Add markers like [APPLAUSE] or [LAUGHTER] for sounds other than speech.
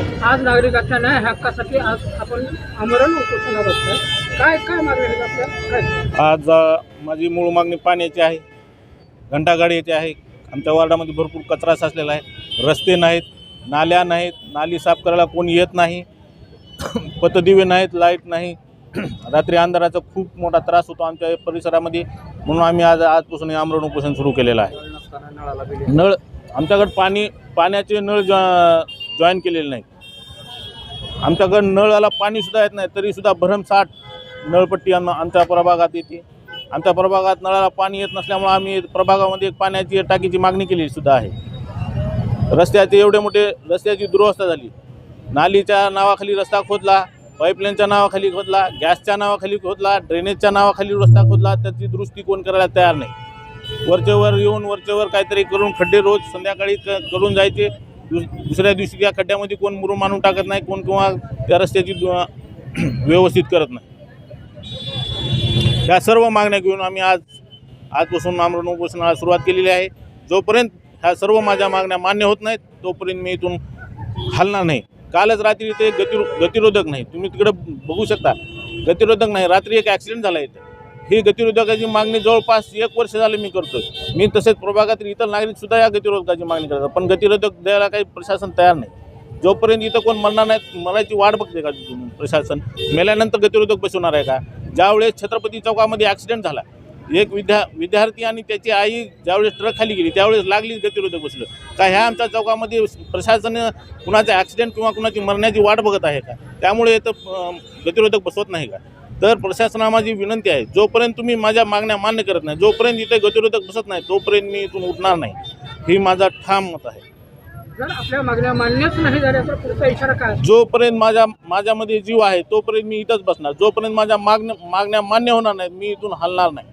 आज नागरिकांच्या न्याय हक्कासाठी आज आपण आमरण उपोषणाला बसतोय काय काय मागणी आपल्या? काय? आज अ, माझी मूळ मागणी पाण्याची आहे. घंटागाडीची आहे. आमच्या वार्डामध्ये भरपूर कचरा साचलेला आहे. रस्ते नाहीत नाल्या नाहीत नाली साफ करायला कोणी येत नाही. [COUGHS] पतदिवे नाहीत लाइट नाही. [CLEARS THROAT] रात्री अंधाराचा खूप मोठा त्रास होतो आमच्या परिसरामध्ये. म्हणून आम्ही आज आजपासून हे आमरण उपोषण सुरू केलेलं आहे. नळ आमच्याकडे पाणी पाण्याचे नळ जॉ जॉईन केलेले नाहीत. आमच्याकडं नळाला पाणीसुद्धा येत नाही तरीसुद्धा भरमसाठ नळपट्टी आम आमच्या प्रभागात येते. आमच्या प्रभागात नळाला पाणी येत नसल्यामुळे आम्ही प्रभागामध्ये एक पाण्याची टाकीची मागणी केली सुद्धा आहे. रस्त्याचे एवढे मोठे रस्त्याची दुरवस्था झाली. नालीच्या नावाखाली रस्ता खोदला पाईपलाईनच्या नावाखाली खोदला गॅसच्या नावाखाली खोदला ड्रेनेजच्या नावाखाली रस्ता खोदला त्याची दुरुस्ती कोण करायला तयार नाही. वरचेवर येऊन वरचेवर काहीतरी करून खड्डे रोज संध्याकाळी करून जायचे. दुसऱ्या दिवशी त्या खड्ड्यामध्ये कोण मुरुम आणून टाकत नाही कोण किंवा त्या रस्त्याची दु- व्यवस्थित करत नाही. ह्या सर्व मागण्या घेऊन आम्ही आज आजपासून आमरण उपोषणाला सुरुवात केलेली आहे. जोपर्यंत ह्या सर्व माझ्या मागण्या मान्य होत नाहीत तोपर्यंत मी इथून हलणार नाही. कालच रात्री इथे गतिरो गतिरोधक नाही. तुम्ही तिकडे बघू शकता. गतिरोधक नाही. रात्री एक ॲक्सिडेंट झाला इथं. ही गतिरोधकाची मागणी जवळपास एक वर्ष झालं मी करतोय. मी तसेच प्रभागातील इतर नागरिकसुद्धा या गतिरोधकाची मागणी करतात. पण गतिरोधक द्यायला काही प्रशासन तयार नाही. जोपर्यंत इथं कोण मरणार नाही मरायची वाट बघते का प्रशासन? मेल्यानंतर गतिरोधक बसवणार आहे का? ज्यावेळेस छत्रपती चौकामध्ये ॲक्सिडेंट झाला एक विद्या विद्यार्थी आणि त्याची आई ज्यावेळेस ट्रक खाली गेली त्यावेळेस लागली गतिरोधक बसलं. का ह्या आमच्या चौकामध्ये प्रशासन कुणाचा ॲक्सिडेंट किंवा कुणाची मरण्याची वाट बघत आहे का? त्यामुळे इथं गतिरोधक बसवत नाही का? तर प्रशासनाला माझी विनंती आहे जोपर्यंत तुम्ही माझ्या मागण्या मान्य करत नाही जोपर्यंत इथे गतिरोधक बसत नाही तोपर्यंत मी इथून उठणार नाही. ही माझा ठाम मत आहे. जर आपल्या मागण्या मान्यच नाही झाल्या तर पुढचा इशारा काय? असेल? जोपर्यंत माझ्या माझ्यामध्ये जीव आहे तोपर्यंत मी इथंच बसणार. जोपर्यंत माझ्या मागण्या मागण्या मान्य होणार नाहीत मी इथून हलणार नाही.